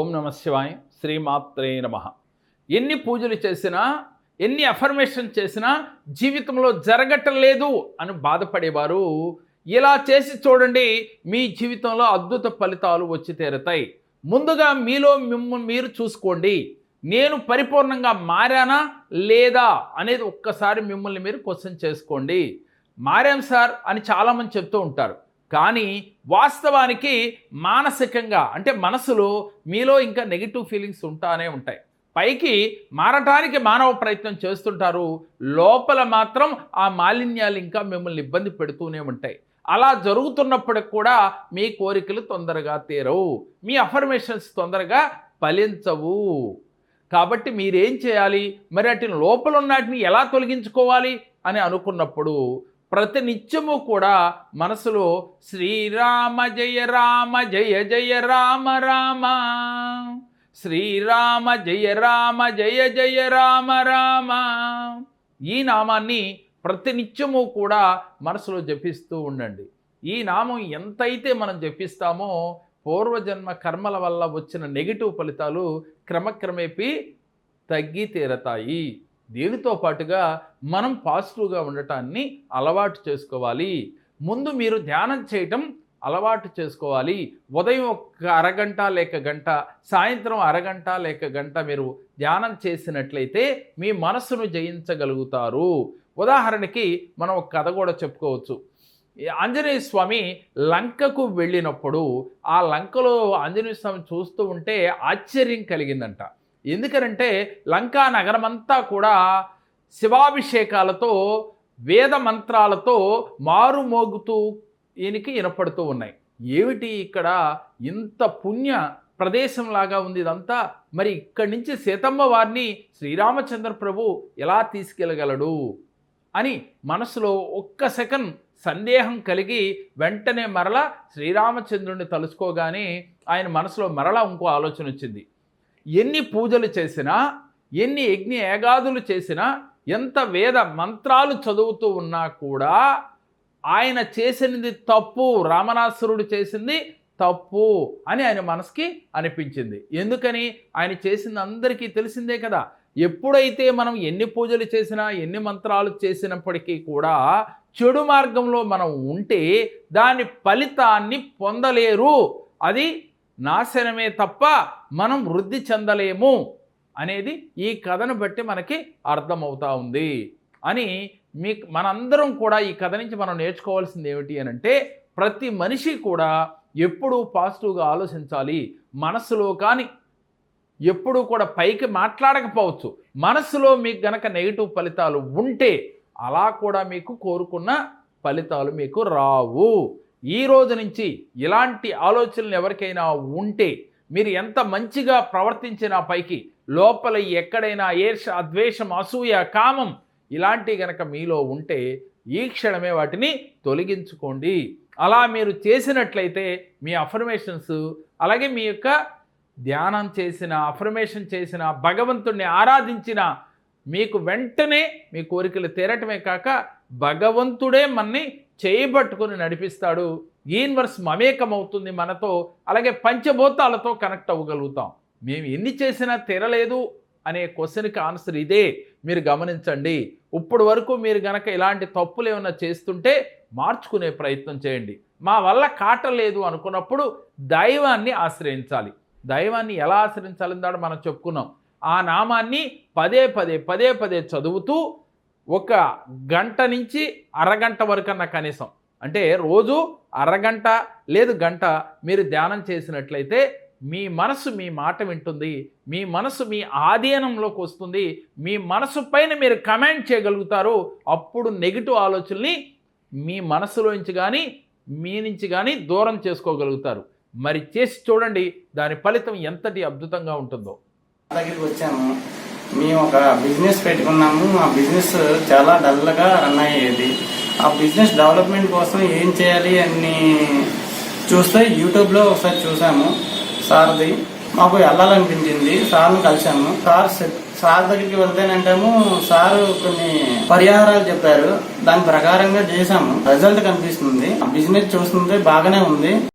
ఓం నమ శివాయ శ్రీమాత్రే నమ. ఎన్ని పూజలు చేసినా ఎన్ని అఫర్మేషన్ చేసినా జీవితంలో జరగటం లేదు అని బాధపడేవారు. ఇలా చేసి చూడండి మీ జీవితంలో అద్భుత ఫలితాలు వచ్చి తీరుతాయి. ముందుగా మీలో మిమ్మల్ని మీరు చూసుకోండి. నేను పరిపూర్ణంగా మారానా లేదా అనేది ఒక్కసారి మిమ్మల్ని మీరు క్వశ్చన్ చేసుకోండి. మారాం సార్ అని చాలామంది చెప్తూ ఉంటారు. కానీ వాస్తవానికి మానసికంగా అంటే మనసులో మీలో ఇంకా నెగిటివ్ ఫీలింగ్స్ ఉంటానే ఉంటాయి. పైకి మారటానికి మానవ ప్రయత్నం చేస్తుంటారు. లోపల మాత్రం ఆ మాలిన్యాలు ఇంకా మిమ్మల్ని ఇబ్బంది పెడుతూనే ఉంటాయి. అలా జరుగుతున్నప్పటికి కూడా మీ కోరికలు తొందరగా తీరవు. మీ అఫర్మేషన్స్ తొందరగా ఫలించవు. కాబట్టి మీరేం చేయాలి? మరి వాటిని లోపల ఉన్నాటిని ఎలా తొలగించుకోవాలి? అని అనుకున్నప్పుడు ప్రతి నిత్యము కూడా మనసులో శ్రీరామ జయ రామ జయ జయ రామ రామ. శ్రీరామ జయ రామ జయ జయ రామ రామ. ఈ నామాన్ని ప్రతినిత్యము కూడా మనసులో జపిస్తూ ఉండండి. ఈ నామం ఎంతైతే మనం జపిస్తామో పూర్వజన్మ కర్మల వల్ల వచ్చిన నెగిటివ్ ఫలితాలు క్రమక్రమేపీ తగ్గి తీరతాయి. దీనితో పాటుగా మనం పాజిటివ్గా ఉండటాన్ని అలవాటు చేసుకోవాలి. ముందు మీరు ధ్యానం చేయటం అలవాటు చేసుకోవాలి. ఉదయం ఒక అరగంట లేక గంట సాయంత్రం అరగంట లేక గంట మీరు ధ్యానం చేసినట్లయితే మీ మనస్సును జయించగలుగుతారు. ఉదాహరణకి మనం ఒక కథ కూడా చెప్పుకోవచ్చు. ఆంజనేయ స్వామి లంకకు వెళ్ళినప్పుడు ఆ లంకలో ఆంజనేయ స్వామి చూస్తూ ఉంటే ఆశ్చర్యం కలిగిందంట. ఎందుకనంటే లంకా నగరమంతా కూడా శివాభిషేకాలతో వేద మంత్రాలతో మారుమోగుతూ ఈయనకి వినపడుతూ ఉన్నాయి. ఏమిటి ఇక్కడ ఇంత పుణ్య ప్రదేశంలాగా ఉంది ఇదంతా? మరి ఇక్కడి నుంచి సీతమ్మ వారిని శ్రీరామచంద్ర ప్రభు ఎలా తీసుకెళ్ళగలడు? అని మనసులో ఒక్క సెకండ్ సందేహం కలిగి వెంటనే మరలా శ్రీరామచంద్రుడిని తలుసుకోగానే ఆయన మనసులో మరలా ఇంకో ఆలోచన వచ్చింది. ఎన్ని పూజలు చేసినా ఎన్ని యజ్ఞ ఏగాదులు చేసినా ఎంత వేద మంత్రాలు చదువుతూ ఉన్నా కూడా ఆయన చేసినది తప్పు రామనాసురుడు చేసింది తప్పు అని ఆయన మనసుకి అనిపించింది. ఎందుకని? ఆయన చేసింది అందరికీ తెలిసిందే కదా. ఎప్పుడైతే మనం ఎన్ని పూజలు చేసినా ఎన్ని మంత్రాలు చేసినప్పటికీ కూడా చెడు మార్గంలో మనం ఉంటే దాని ఫలితాన్ని పొందలేరు. అది నాశనమే తప్ప మనం వృద్ధి చెందలేము అనేది ఈ కథను బట్టి మనకి అర్థమవుతా ఉంది. అని మీ మనందరం కూడా ఈ కథ నుంచి మనం నేర్చుకోవాల్సింది ఏమిటి అని అంటే ప్రతి మనిషి కూడా ఎప్పుడూ పాజిటివ్గా ఆలోచించాలి. మనసులో కానీ ఎప్పుడూ కూడా పైకి మాట్లాడకపోవచ్చు. మనసులో మీకు గనక నెగిటివ్ ఫలితాలు ఉంటే అలా కూడా మీకు కోరుకున్న ఫలితాలు మీకు రావు. ఈ రోజు నుంచి ఇలాంటి ఆలోచనలు ఎవరికైనా ఉంటే మీరు ఎంత మంచిగా ప్రవర్తించినా పైకి లోపల ఎక్కడైనా ఏర్ష అద్వేషం అసూయ కామం ఇలాంటి గనక మీలో ఉంటే ఈ క్షణమే వాటిని తొలగించుకోండి. అలా మీరు చేసినట్లయితే మీ అఫర్మేషన్స్ అలాగే మీ యొక్క ధ్యానం చేసిన అఫర్మేషన్ చేసిన భగవంతుణ్ణి ఆరాధించిన మీకు వెంటనే మీ కోరికలు తీరటమే కాక భగవంతుడే మన్ని చేయబట్టుకుని నడిపిస్తాడు. యూనివర్స్ మమేకమవుతుంది మనతో. అలాగే పంచభూతాలతో కనెక్ట్ అవ్వగలుగుతాం. మేము ఎన్ని చేసినా తీరలేదు అనే క్వశ్చన్కి ఆన్సర్ ఇదే. మీరు గమనించండి. ఇప్పుడు వరకు మీరు గనక ఇలాంటి తప్పులు ఏమైనా చేస్తుంటే మార్చుకునే ప్రయత్నం చేయండి. మా వల్ల కాటలేదు అనుకున్నప్పుడు దైవాన్ని ఆశ్రయించాలి. దైవాన్ని ఎలా ఆశ్రయించాలని దాడు మనం చెప్పుకున్నాం. ఆ నామాన్ని పదే పదే పదే పదే చదువుతూ ఒక గంట నుంచి అరగంట వరకన్నా కనీసం. అంటే రోజు అరగంట లేదు గంట మీరు ధ్యానం చేసినట్లయితే మీ మనసు మీ మాట వింటుంది మీ మనసు మీ ఆధీనంలోకి వస్తుంది మీ మనసు పైన మీరు కమాండ్ చేయగలుగుతారు. అప్పుడు నెగిటివ్ ఆలోచనల్ని మీ మనసులోంచి కానీ మీ నుంచి కానీ దూరం చేసుకోగలుగుతారు. మరి చేసి చూడండి దాని ఫలితం ఎంతటి అద్భుతంగా ఉంటుందో. దగ్గరికి వచ్చాము. మేము ఒక బిజినెస్ పెట్టుకున్నాము. ఆ బిజినెస్ చాలా డల్గా రన్ అయ్యేది. ఆ బిజినెస్ డెవలప్మెంట్ కోసం ఏం చేయాలి అని చూస్తే యూట్యూబ్లో ఒకసారి చూసాము. సార్ది మాకు వెళ్ళాలనిపించింది. సార్ని కలిసాము. సార్ సార్ దగ్గరికి వెళ్తేనంటాము సార్ కొన్ని పరిహారాలు చెప్పారు. దాని ప్రకారంగా చేసాము రిజల్ట్ కనిపిస్తుంది. బిజినెస్ చూస్తుంటే బాగానే ఉంది.